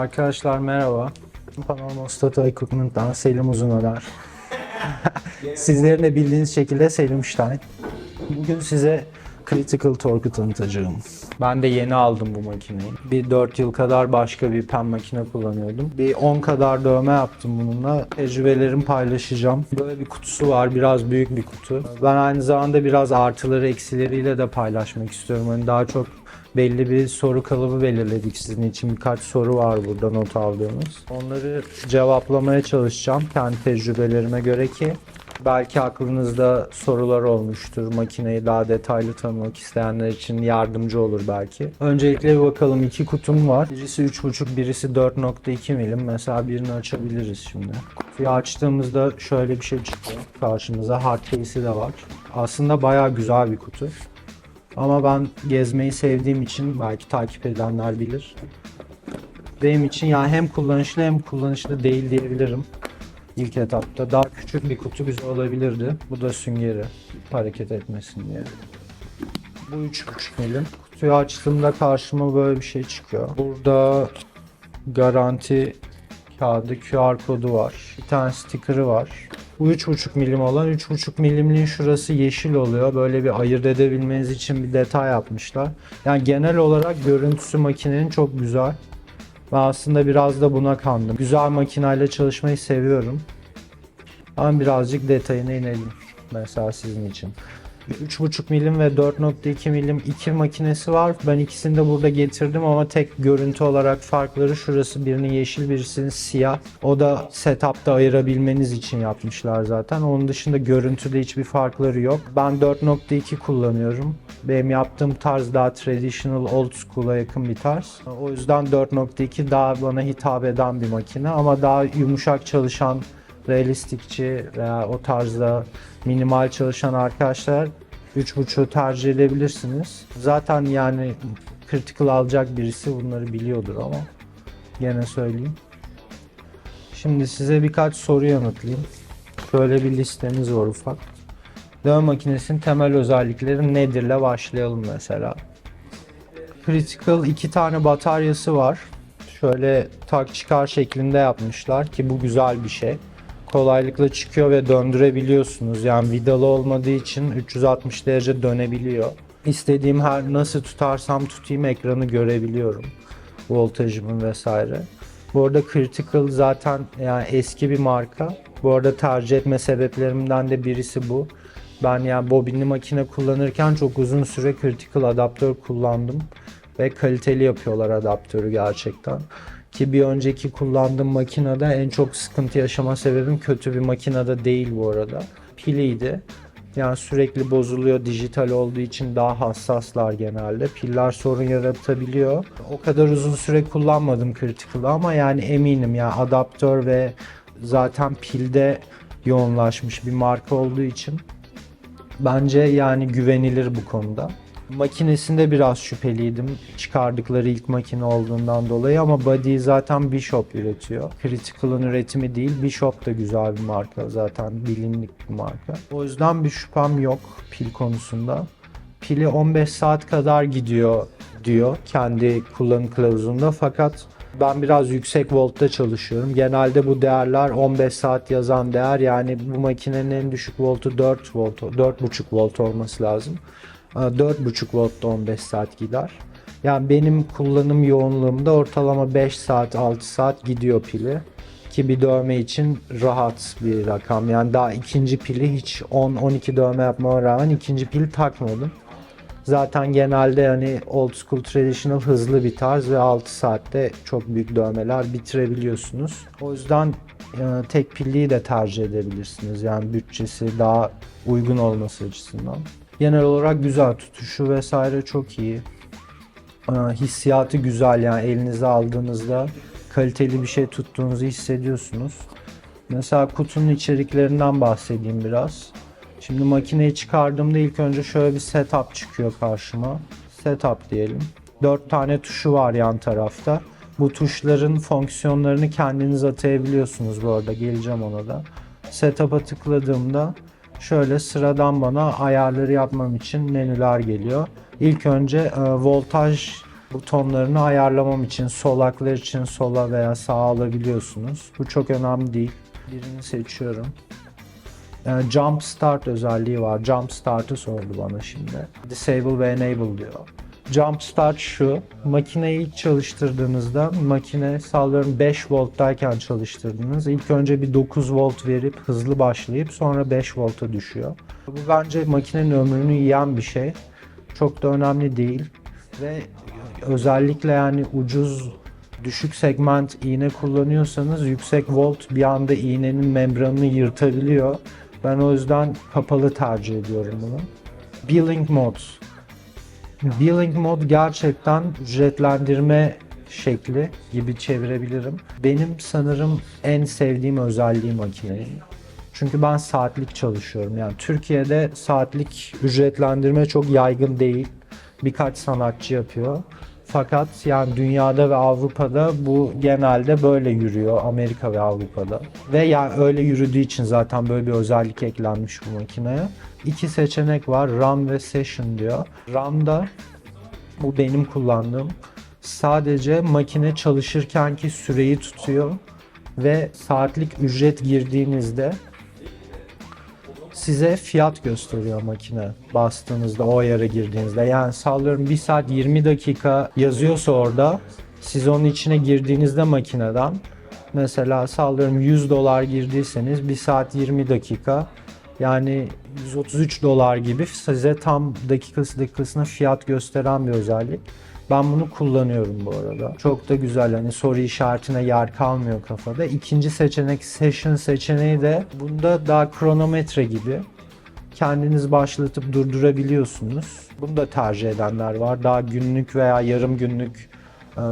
Arkadaşlar merhaba. Panorama Stato Equipment'tan Selim Uzunörer. Sizlerin de bildiğiniz şekilde Selim Stein. Bugün size Critical Torque'u tanıtacağım. Ben de yeni aldım bu makineyi. Bir 4 yıl kadar başka bir pen makine kullanıyordum. Bir 10 kadar dövme yaptım bununla. Tecrübelerimi paylaşacağım. Böyle bir kutusu var. Biraz büyük bir kutu. Ben aynı zamanda biraz artıları eksileriyle de paylaşmak istiyorum. Hani daha çok belli bir soru kalıbı belirledik sizin için. Birkaç soru var burada not aldığımız. Onları cevaplamaya çalışacağım kendi tecrübelerime göre ki belki aklınızda sorular olmuştur. Makineyi daha detaylı tanımak isteyenler için yardımcı olur belki. Öncelikle bir bakalım iki kutum var. Birisi 3.5, birisi 4.2 milim. Mesela birini açabiliriz şimdi. Kutuyu açtığımızda şöyle bir şey çıkıyor. Karşımıza hard case'i de var. Aslında bayağı güzel bir kutu. Ama ben gezmeyi sevdiğim için belki takip edenler bilir. Benim için yani hem kullanışlı hem kullanışlı değil diyebilirim. İlk etapta daha küçük bir kutu güzel olabilirdi. Bu da süngeri hareket etmesin diye. Bu 3.5 milim. Kutuyu açtığımda karşıma böyle bir şey çıkıyor. Burada garanti kağıdı QR kodu var. Bir tane sticker'ı var. Bu 3.5 milim olan 3.5 milimliğin şurası yeşil oluyor. Böyle bir ayırt edebilmeniz için bir detay yapmışlar. Yani genel olarak görüntüsü makinenin çok güzel. Ben aslında biraz da buna kandım. Güzel makineyle çalışmayı seviyorum. Ama birazcık detayına inelim. Mesela sizin için. 3.5 milim ve 4.2 milim iki makinesi var. Ben ikisini de burada getirdim ama tek görüntü olarak farkları şurası birinin yeşil birisinin siyah. O da setup'ta ayırabilmeniz için yapmışlar zaten. Onun dışında görüntüde hiçbir farkları yok. Ben 4.2 kullanıyorum. Benim yaptığım tarz daha traditional old school'a yakın bir tarz. O yüzden 4.2 daha bana hitap eden bir makine ama daha yumuşak çalışan realistikçi veya o tarzda minimal çalışan arkadaşlar 3.5'u tercih edebilirsiniz. Zaten yani critical alacak birisi bunları biliyordur ama gene söyleyeyim. Şimdi size birkaç soru yanıtlayayım. Şöyle bir listemiz var ufak. Dövme makinesinin temel özellikleri nedirle başlayalım mesela. Critical iki tane bataryası var. Şöyle tak çıkar şeklinde yapmışlar ki bu güzel bir şey kolaylıkla çıkıyor ve döndürebiliyorsunuz. Yani vidalı olmadığı için 360 derece dönebiliyor. İstediğim her nasıl tutarsam tutayım ekranı görebiliyorum. Voltajımın vesaire. Bu arada Critical zaten yani eski bir marka. Bu arada tercih etme sebeplerimden de birisi bu. Ben yani bobinli makine kullanırken çok uzun süre Critical adaptör kullandım. Ve kaliteli yapıyorlar adaptörü gerçekten. Ki bir önceki kullandığım makinede en çok sıkıntı yaşama sebebim kötü bir makinede değil bu arada. Piliydi. Yani sürekli bozuluyor dijital olduğu için daha hassaslar genelde. Piller sorun yaratabiliyor. O kadar uzun süre kullanmadım Critical'ı ama yani eminim yani adaptör ve zaten pilde yoğunlaşmış bir marka olduğu için bence yani güvenilir bu konuda. Makinesinde biraz şüpheliydim çıkardıkları ilk makine olduğundan dolayı ama Body'yi zaten Bishop üretiyor. Critical'ın üretimi değil. Bishop da güzel bir marka zaten bilinlik bir marka. O yüzden bir şüphem yok pil konusunda. Pili 15 saat kadar gidiyor diyor kendi kullanım kılavuzunda fakat ben biraz yüksek voltta çalışıyorum. Genelde bu değerler 15 saat yazan değer yani bu makinenin en düşük voltu 4 volt, 4.5 volt olması lazım. 4.5 voltta 15 saat gider. Yani benim kullanım yoğunluğumda ortalama 5 saat 6 saat gidiyor pili. Ki bir dövme için rahat bir rakam. Yani daha ikinci pili hiç 10-12 dövme yapmama rağmen ikinci pil takmadım. Zaten genelde hani old school traditional hızlı bir tarz ve 6 saatte çok büyük dövmeler bitirebiliyorsunuz. O yüzden e, tek pilliyi de tercih edebilirsiniz. Yani bütçesi daha uygun olması açısından. Genel olarak güzel tutuşu vesaire çok iyi. Ee, Hissiyatı güzel yani elinize aldığınızda kaliteli bir şey tuttuğunuzu hissediyorsunuz. Mesela kutunun içeriklerinden bahsedeyim biraz. Şimdi makineyi çıkardığımda ilk önce şöyle bir setup çıkıyor karşıma. Setup diyelim. 4 tane tuşu var yan tarafta. Bu tuşların fonksiyonlarını kendiniz atayabiliyorsunuz bu arada. Geleceğim ona da. Setup'a tıkladığımda şöyle sıradan bana ayarları yapmam için menüler geliyor. İlk önce e, voltaj butonlarını ayarlamam için solaklar için sola veya sağa alabiliyorsunuz. Bu çok önemli değil. Birini seçiyorum. Yani jump start özelliği var. Jump start'ı sordu bana şimdi. Disable ve enable diyor. Jump start şu. Makineyi ilk çalıştırdığınızda makine sallıyorum 5 volttayken çalıştırdınız. İlk önce bir 9 volt verip hızlı başlayıp sonra 5 volta düşüyor. Bu bence makinenin ömrünü yiyen bir şey. Çok da önemli değil. Ve özellikle yani ucuz düşük segment iğne kullanıyorsanız yüksek volt bir anda iğnenin membranını yırtabiliyor. Ben o yüzden kapalı tercih ediyorum bunu. Billing mode. Billing mod gerçekten ücretlendirme şekli gibi çevirebilirim. Benim sanırım en sevdiğim özelliği makinenin. Çünkü ben saatlik çalışıyorum. Yani Türkiye'de saatlik ücretlendirme çok yaygın değil. Birkaç sanatçı yapıyor. Fakat yani dünyada ve Avrupa'da bu genelde böyle yürüyor. Amerika ve Avrupa'da. Ve yani öyle yürüdüğü için zaten böyle bir özellik eklenmiş bu makineye. İki seçenek var. RAM ve Session diyor. RAM'da bu benim kullandığım sadece makine çalışırkenki süreyi tutuyor ve saatlik ücret girdiğinizde size fiyat gösteriyor makine bastığınızda o ayara girdiğinizde. Yani sallıyorum 1 saat 20 dakika yazıyorsa orada siz onun içine girdiğinizde makineden mesela sallıyorum 100 dolar girdiyseniz 1 saat 20 dakika yani 133 dolar gibi size tam dakikası dakikasına fiyat gösteren bir özellik. Ben bunu kullanıyorum bu arada. Çok da güzel hani soru işaretine yer kalmıyor kafada. İkinci seçenek session seçeneği de bunda daha kronometre gibi. Kendiniz başlatıp durdurabiliyorsunuz. Bunu da tercih edenler var. Daha günlük veya yarım günlük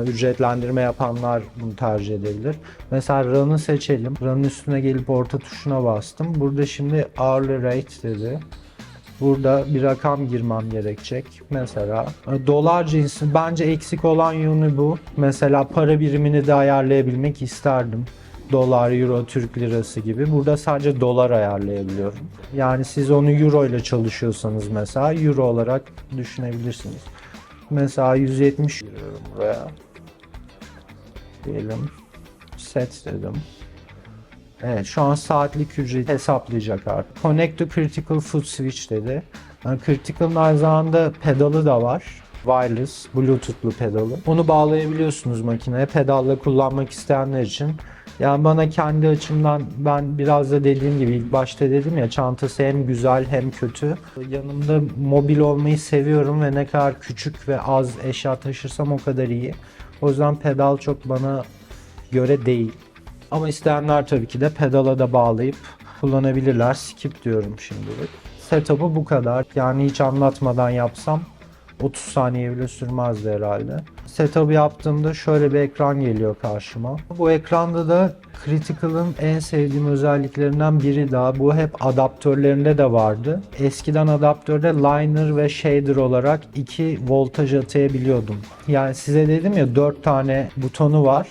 ücretlendirme yapanlar bunu tercih edebilir. Mesela run'ı seçelim. Run'ın üstüne gelip orta tuşuna bastım. Burada şimdi hourly rate dedi. Burada bir rakam girmem gerekecek. Mesela e, dolar cinsi bence eksik olan yönü bu. Mesela para birimini de ayarlayabilmek isterdim. Dolar, euro, Türk lirası gibi. Burada sadece dolar ayarlayabiliyorum. Yani siz onu euro ile çalışıyorsanız mesela euro olarak düşünebilirsiniz. Mesela 170 giriyorum buraya. Diyelim. Set dedim. Evet şu an saatlik ücret hesaplayacak artık. Connect to Critical Foot Switch dedi. Yani Critical'ın aynı zamanda pedalı da var. Wireless, Bluetooth'lu pedalı. Onu bağlayabiliyorsunuz makineye. Pedalla kullanmak isteyenler için. Yani bana kendi açımdan ben biraz da dediğim gibi ilk başta dedim ya çantası hem güzel hem kötü. Yanımda mobil olmayı seviyorum ve ne kadar küçük ve az eşya taşırsam o kadar iyi. O yüzden pedal çok bana göre değil. Ama isteyenler tabii ki de pedala da bağlayıp kullanabilirler. Skip diyorum şimdilik. Setup'ı bu kadar. Yani hiç anlatmadan yapsam 30 saniye bile sürmezdi herhalde. Setup'ı yaptığımda şöyle bir ekran geliyor karşıma. Bu ekranda da Critical'ın en sevdiğim özelliklerinden biri daha. Bu hep adaptörlerinde de vardı. Eskiden adaptörde liner ve shader olarak iki voltaj atayabiliyordum. Yani size dedim ya 4 tane butonu var.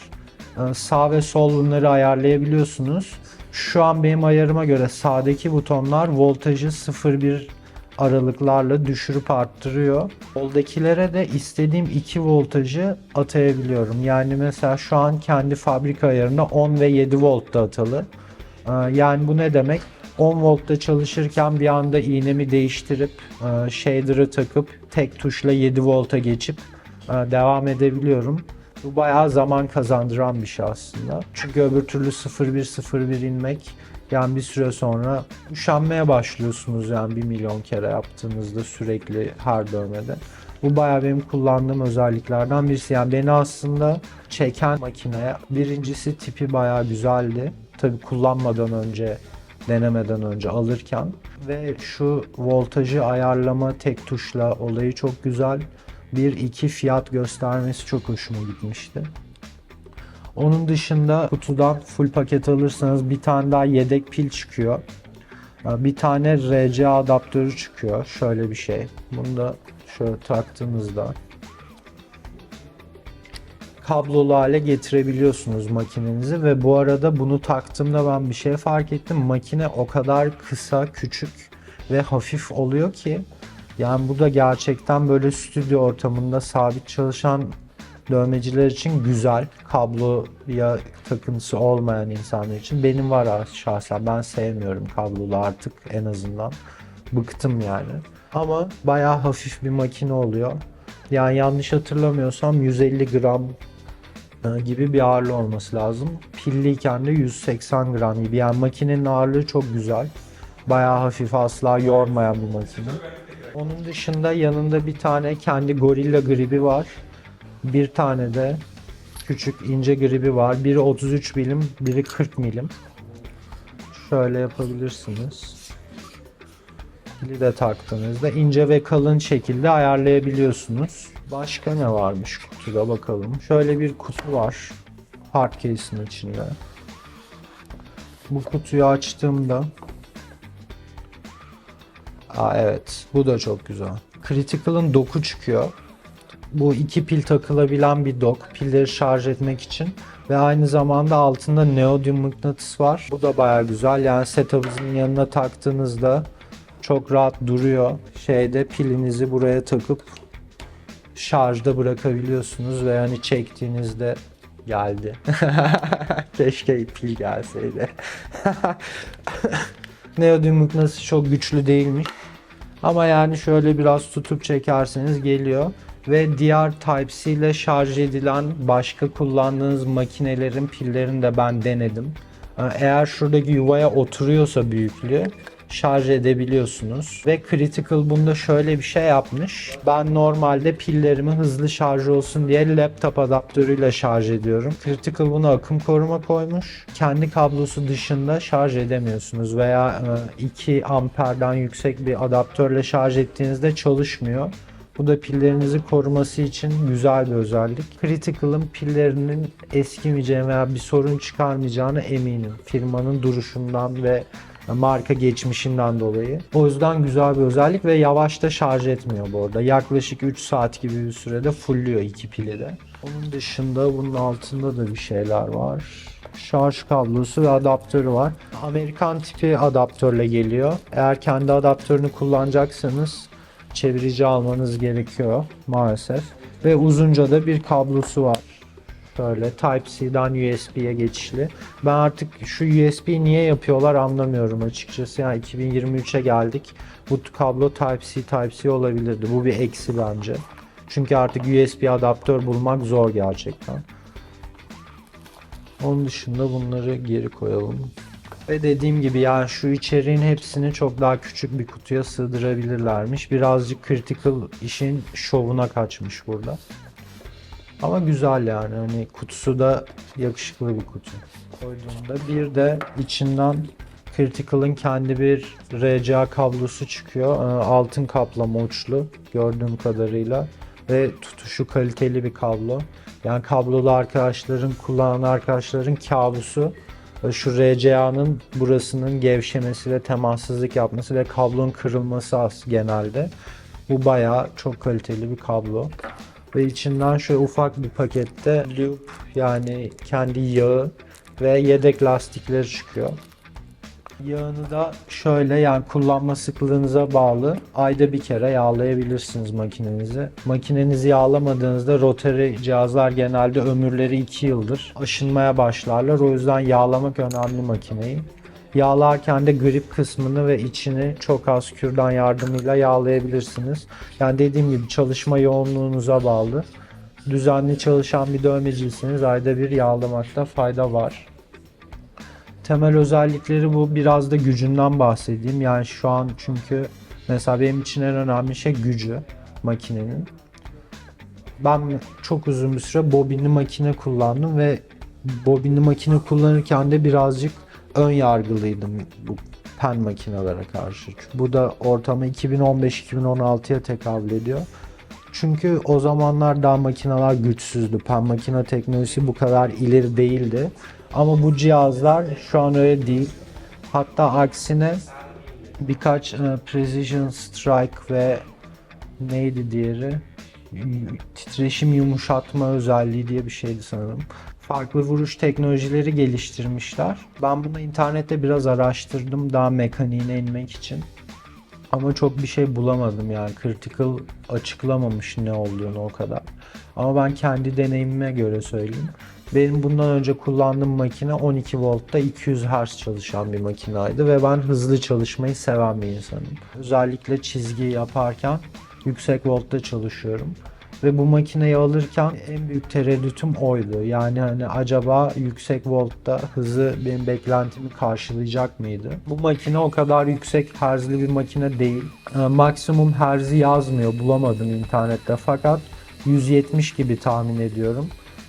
Ee, Sağ ve sol bunları ayarlayabiliyorsunuz. Şu an benim ayarıma göre sağdaki butonlar voltajı 0-1 aralıklarla düşürüp arttırıyor. Soldakilere de istediğim 2 voltajı atayabiliyorum. Yani mesela şu an kendi fabrika ayarında 10 ve 7 voltta atalı. Ee, Yani bu ne demek? 10 voltta çalışırken bir anda iğnemi değiştirip e, shader'ı takıp tek tuşla 7 volta geçip e, devam edebiliyorum. Bu bayağı zaman kazandıran bir şey aslında. Çünkü öbür türlü 0-1-0-1 inmek yani bir süre sonra üşenmeye başlıyorsunuz yani bir milyon kere yaptığınızda sürekli her dövmede. Bu bayağı benim kullandığım özelliklerden birisi. Yani beni aslında çeken makineye birincisi tipi bayağı güzeldi. Tabii kullanmadan önce denemeden önce alırken ve şu voltajı ayarlama tek tuşla olayı çok güzel. Bir iki fiyat göstermesi çok hoşuma gitmişti. Onun dışında kutudan full paket alırsanız bir tane daha yedek pil çıkıyor. Bir tane RCA adaptörü çıkıyor. Şöyle bir şey. Bunu da şöyle taktığınızda kablolu hale getirebiliyorsunuz makinenizi ve bu arada bunu taktığımda ben bir şey fark ettim. Makine o kadar kısa, küçük ve hafif oluyor ki Yani bu da gerçekten böyle stüdyo ortamında sabit çalışan dövmeciler için güzel. Kabloya takıntısı olmayan insanlar için. Benim var şahsen. Ben sevmiyorum kablolu artık en azından. Bıktım yani. Ama bayağı hafif bir makine oluyor. Yani yanlış hatırlamıyorsam 150 gram e, gibi bir ağırlığı olması lazım. Pilliyken de 180 gram gibi. Yani makinenin ağırlığı çok güzel. Bayağı hafif asla yormayan bir makine. Onun dışında yanında bir tane kendi Gorilla gribi var. Bir tane de küçük ince gribi var. Biri 33 milim, biri 40 milim. Şöyle yapabilirsiniz. Pili de taktığınızda ince ve kalın şekilde ayarlayabiliyorsunuz. Başka ne varmış kutuda bakalım. Şöyle bir kutu var. Hard case'in içinde. Bu kutuyu açtığımda Aa evet, bu da çok güzel. Critical'ın doku çıkıyor. Bu iki pil takılabilen bir dok. Pilleri şarj etmek için. Ve aynı zamanda altında neodyum mıknatıs var. Bu da baya güzel. Yani setup'ınızın yanına taktığınızda çok rahat duruyor. Şeyde pilinizi buraya takıp şarjda bırakabiliyorsunuz ve hani çektiğinizde geldi. Keşke pil gelseydi. Neodyum mıknatısı çok güçlü değilmiş. Ama yani şöyle biraz tutup çekerseniz geliyor. Ve diğer Type-C ile şarj edilen başka kullandığınız makinelerin pillerini de ben denedim. Ee, Eğer şuradaki yuvaya oturuyorsa büyüklüğü şarj edebiliyorsunuz. Ve Critical bunda şöyle bir şey yapmış. Ben normalde pillerimi hızlı şarj olsun diye laptop adaptörüyle şarj ediyorum. Critical buna akım koruma koymuş. Kendi kablosu dışında şarj edemiyorsunuz veya e, 2 amperden yüksek bir adaptörle şarj ettiğinizde çalışmıyor. Bu da pillerinizi koruması için güzel bir özellik. Critical'ın pillerinin eskimeyeceğine veya bir sorun çıkarmayacağına eminim. Firmanın duruşundan ve marka geçmişinden dolayı. O yüzden güzel bir özellik ve yavaş da şarj etmiyor bu arada. Yaklaşık 3 saat gibi bir sürede fullüyor iki pili de. Onun dışında bunun altında da bir şeyler var. Şarj kablosu ve adaptörü var. Amerikan tipi adaptörle geliyor. Eğer kendi adaptörünü kullanacaksanız çevirici almanız gerekiyor maalesef. Ve uzunca da bir kablosu var. Şöyle Type-C'den USB'ye geçişli. Ben artık şu USB niye yapıyorlar anlamıyorum açıkçası. Yani 2023'e geldik. Bu kablo Type-C Type-C olabilirdi. Bu bir eksi bence. Çünkü artık USB adaptör bulmak zor gerçekten. Onun dışında bunları geri koyalım. Ve dediğim gibi yani şu içeriğin hepsini çok daha küçük bir kutuya sığdırabilirlermiş. Birazcık critical işin şovuna kaçmış burada. Ama güzel yani hani kutusu da yakışıklı bir kutu. Koyduğumda bir de içinden Critical'ın kendi bir RCA kablosu çıkıyor. Ee, Altın kaplama uçlu gördüğüm kadarıyla. Ve tutuşu kaliteli bir kablo. Yani kablolu arkadaşların, kullanan arkadaşların kabusu şu RCA'nın burasının gevşemesi ve temassızlık yapması ve kablonun kırılması az genelde. Bu bayağı çok kaliteli bir kablo. Ve içinden şöyle ufak bir pakette loop yani kendi yağı ve yedek lastikleri çıkıyor. Yağını da şöyle yani kullanma sıklığınıza bağlı ayda bir kere yağlayabilirsiniz makinenizi. Makinenizi yağlamadığınızda rotary cihazlar genelde ömürleri 2 yıldır aşınmaya başlarlar. O yüzden yağlamak önemli makineyi. Yağlarken de grip kısmını ve içini çok az kürdan yardımıyla yağlayabilirsiniz. Yani dediğim gibi çalışma yoğunluğunuza bağlı. Düzenli çalışan bir dövmeciyseniz ayda bir yağlamakta fayda var. Temel özellikleri bu. Biraz da gücünden bahsedeyim. Yani şu an çünkü mesela benim için en önemli şey gücü makinenin. Ben çok uzun bir süre bobinli makine kullandım ve bobinli makine kullanırken de birazcık ön yargılıydım bu pen makinelere karşı. Bu da ortama 2015-2016'ya tekabül ediyor. Çünkü o zamanlar daha makineler güçsüzdü. Pen makine teknolojisi bu kadar ileri değildi. Ama bu cihazlar şu an öyle değil. Hatta aksine birkaç e, Precision Strike ve neydi diğeri? Titreşim yumuşatma özelliği diye bir şeydi sanırım. Farklı vuruş teknolojileri geliştirmişler. Ben bunu internette biraz araştırdım daha mekaniğine inmek için. Ama çok bir şey bulamadım yani. Critical açıklamamış ne olduğunu o kadar. Ama ben kendi deneyimime göre söyleyeyim. Benim bundan önce kullandığım makine 12 voltta 200 Hz çalışan bir makinaydı ve ben hızlı çalışmayı seven bir insanım. Özellikle çizgi yaparken yüksek voltta çalışıyorum. Ve bu makineyi alırken en büyük tereddütüm oydu. Yani hani acaba yüksek voltta hızı benim beklentimi karşılayacak mıydı? Bu makine o kadar yüksek herzli bir makine değil. Ee, maksimum herzi yazmıyor bulamadım internette fakat 170 gibi tahmin ediyorum.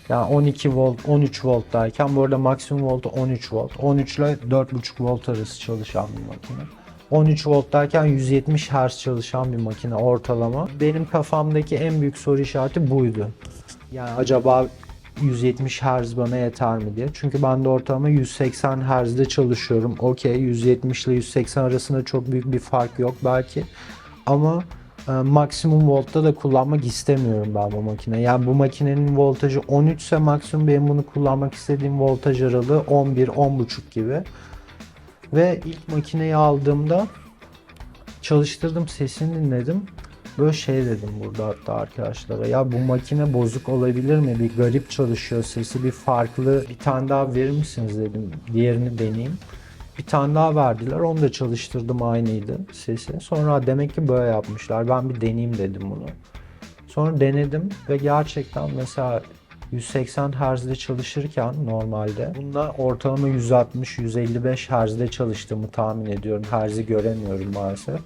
Yani 12 volt, 13 volttayken bu arada maksimum voltu 13 volt. 13 ile 4.5 volt arası çalışan bir makine. 13 volttayken 170 Hz çalışan bir makine ortalama. Benim kafamdaki en büyük soru işareti buydu. Yani acaba 170 Hz bana yeter mi diye. Çünkü ben de ortalama 180 Hz'de çalışıyorum. Okey 170 ile 180 arasında çok büyük bir fark yok belki. Ama maksimum voltta da kullanmak istemiyorum ben bu makine. Yani bu makinenin voltajı 13 ise maksimum benim bunu kullanmak istediğim voltaj aralığı 11-10.5 gibi. Ve ilk makineyi aldığımda çalıştırdım sesini dinledim. Böyle şey dedim burada hatta arkadaşlara. Ya bu makine bozuk olabilir mi? Bir garip çalışıyor sesi. Bir farklı bir tane daha verir misiniz dedim. Diğerini deneyeyim. Bir tane daha verdiler. Onu da çalıştırdım aynıydı sesi. Sonra demek ki böyle yapmışlar. Ben bir deneyeyim dedim bunu. Sonra denedim ve gerçekten mesela 180 Hz'de çalışırken normalde bunda ortalama 160-155 Hz'de çalıştığımı tahmin ediyorum. Hz'i göremiyorum maalesef.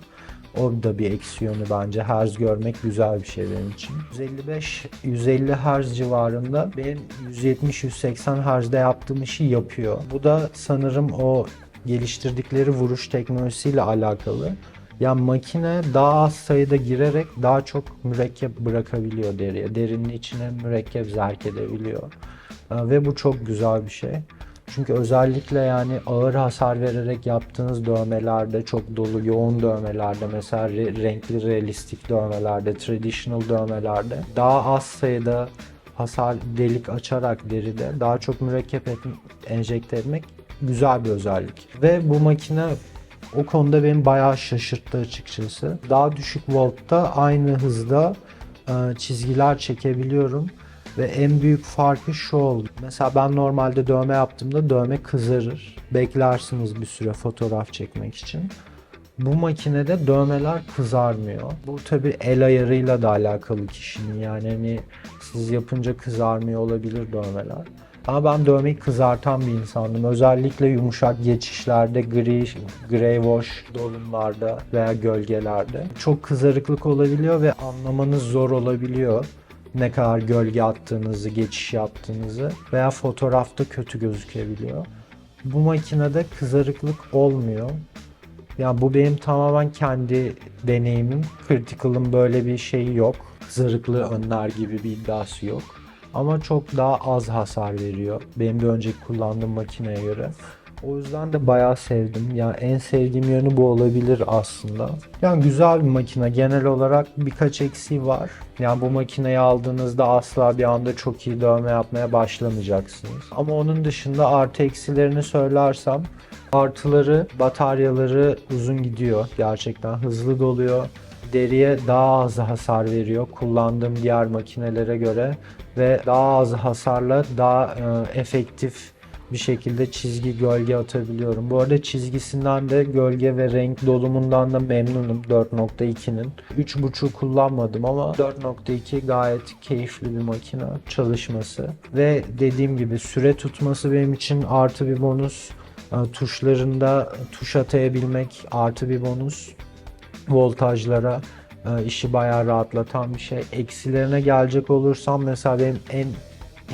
O da bir eksi yönü bence. Herz görmek güzel bir şey benim için. 155 150 Hz civarında benim 170-180 Hz'de yaptığım işi yapıyor. Bu da sanırım o geliştirdikleri vuruş teknolojisiyle alakalı. Ya makine daha az sayıda girerek daha çok mürekkep bırakabiliyor deriye. Derinin içine mürekkep zerk edebiliyor. Ee, Ve bu çok güzel bir şey. Çünkü özellikle yani ağır hasar vererek yaptığınız dövmelerde çok dolu yoğun dövmelerde mesela re- renkli realistik dövmelerde traditional dövmelerde daha az sayıda hasar delik açarak deride daha çok mürekkep et- enjekte etmek güzel bir özellik. Ve bu makine o konuda beni bayağı şaşırttı açıkçası. Daha düşük voltta aynı hızda e, çizgiler çekebiliyorum. Ve en büyük farkı şu oldu. Mesela ben normalde dövme yaptığımda dövme kızarır. Beklersiniz bir süre fotoğraf çekmek için. Bu makinede dövmeler kızarmıyor. Bu tabi el ayarıyla da alakalı kişinin yani hani siz yapınca kızarmıyor olabilir dövmeler. Ama ben dövmeyi kızartan bir insandım. Özellikle yumuşak geçişlerde, gri, grey wash dolumlarda veya gölgelerde. Çok kızarıklık olabiliyor ve anlamanız zor olabiliyor. Ne kadar gölge attığınızı, geçiş yaptığınızı veya fotoğrafta kötü gözükebiliyor. Bu makinede kızarıklık olmuyor. Ya bu benim tamamen kendi deneyimim. Critical'ın böyle bir şeyi yok. Kızarıklığı önler gibi bir iddiası yok. Ama çok daha az hasar veriyor. Benim bir önceki kullandığım makineye göre. O yüzden de bayağı sevdim. Ya en sevdiğim yönü bu olabilir aslında. Yani güzel bir makine. Genel olarak birkaç eksiği var. Yani bu makineyi aldığınızda asla bir anda çok iyi dövme yapmaya başlamayacaksınız. Ama onun dışında artı eksilerini söylersem artıları bataryaları uzun gidiyor. Gerçekten hızlı doluyor. Deriye daha az hasar veriyor kullandığım diğer makinelere göre ve daha az hasarla daha e, efektif bir şekilde çizgi gölge atabiliyorum. Bu arada çizgisinden de gölge ve renk dolumundan da memnunum 4.2'nin. 3.5 kullanmadım ama 4.2 gayet keyifli bir makine çalışması. Ve dediğim gibi süre tutması benim için artı bir bonus. E, Tuşlarında tuş atayabilmek artı bir bonus. Voltajlara işi bayağı rahatlatan bir şey. Eksilerine gelecek olursam mesela benim en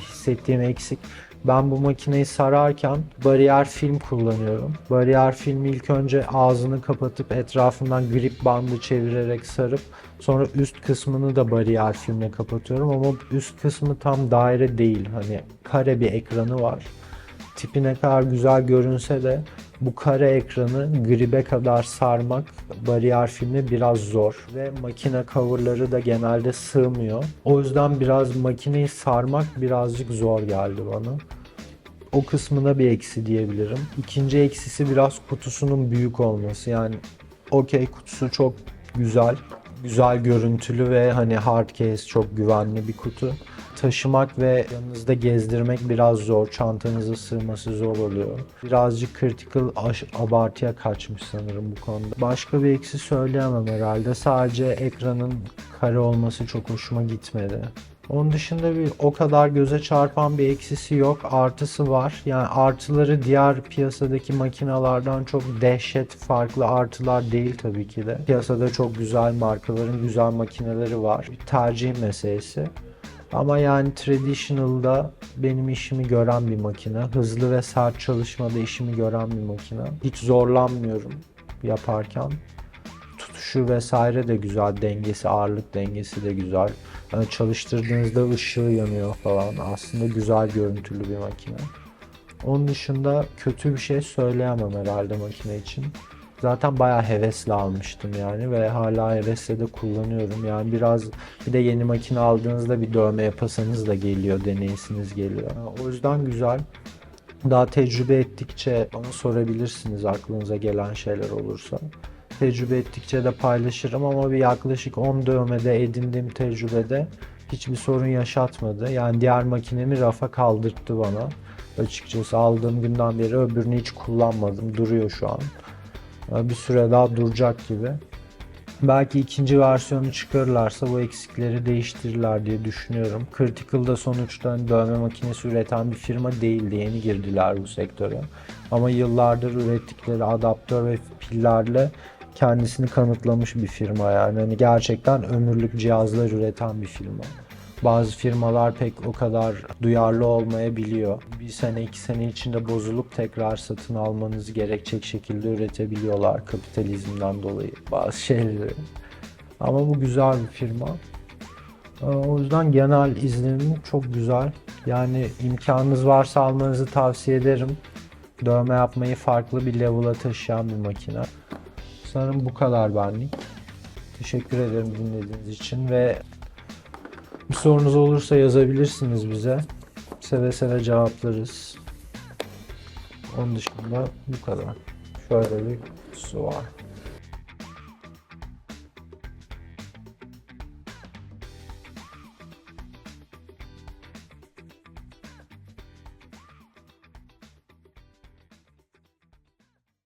hissettiğim eksik ben bu makineyi sararken bariyer film kullanıyorum. Bariyer filmi ilk önce ağzını kapatıp etrafından grip bandı çevirerek sarıp sonra üst kısmını da bariyer filmle kapatıyorum ama üst kısmı tam daire değil. Hani kare bir ekranı var. Tipi ne kadar güzel görünse de bu kare ekranı gribe kadar sarmak bariyer filmle biraz zor ve makine coverları da genelde sığmıyor. O yüzden biraz makineyi sarmak birazcık zor geldi bana. O kısmına bir eksi diyebilirim. İkinci eksisi biraz kutusunun büyük olması. Yani okey kutusu çok güzel. Güzel görüntülü ve hani hard case çok güvenli bir kutu. Taşımak ve yanınızda gezdirmek biraz zor. Çantanıza sığması zor oluyor. Birazcık critical abartıya kaçmış sanırım bu konuda. Başka bir eksi söyleyemem herhalde. Sadece ekranın kare olması çok hoşuma gitmedi. Onun dışında bir o kadar göze çarpan bir eksisi yok. Artısı var. Yani artıları diğer piyasadaki makinalardan çok dehşet farklı artılar değil tabii ki de. Piyasada çok güzel markaların güzel makineleri var. Bir tercih meselesi. Ama yani traditional'da benim işimi gören bir makine. Hızlı ve sert çalışmada işimi gören bir makine. Hiç zorlanmıyorum yaparken tutuşu vesaire de güzel. Dengesi, ağırlık dengesi de güzel. Yani çalıştırdığınızda ışığı yanıyor falan. Aslında güzel görüntülü bir makine. Onun dışında kötü bir şey söyleyemem herhalde makine için. Zaten bayağı hevesle almıştım yani ve hala hevesle de kullanıyorum. Yani biraz bir de yeni makine aldığınızda bir dövme yapasanız da geliyor, deneyisiniz geliyor. O yüzden güzel. Daha tecrübe ettikçe bana sorabilirsiniz aklınıza gelen şeyler olursa. Tecrübe ettikçe de paylaşırım ama bir yaklaşık 10 dövmede edindiğim tecrübede hiçbir sorun yaşatmadı. Yani diğer makinemi rafa kaldırttı bana. Açıkçası aldığım günden beri öbürünü hiç kullanmadım. Duruyor şu an. Bir süre daha duracak gibi. Belki ikinci versiyonu çıkarırlarsa bu eksikleri değiştirirler diye düşünüyorum. Critical'da sonuçta hani dövme makinesi üreten bir firma değildi. Yeni girdiler bu sektöre. Ama yıllardır ürettikleri adaptör ve pillerle kendisini kanıtlamış bir firma yani. Hani gerçekten ömürlük cihazlar üreten bir firma. Bazı firmalar pek o kadar duyarlı olmayabiliyor. Bir sene iki sene içinde bozulup tekrar satın almanız gerekecek şekilde üretebiliyorlar kapitalizmden dolayı bazı şeyleri. Ama bu güzel bir firma. Ee, O yüzden genel izlenimi çok güzel. Yani imkanınız varsa almanızı tavsiye ederim. Dövme yapmayı farklı bir level'a taşıyan bir makine. Sanırım bu kadar benlik. Teşekkür ederim dinlediğiniz için ve bir sorunuz olursa yazabilirsiniz bize. Seve seve cevaplarız. Onun dışında bu kadar. Şöyle bir su var.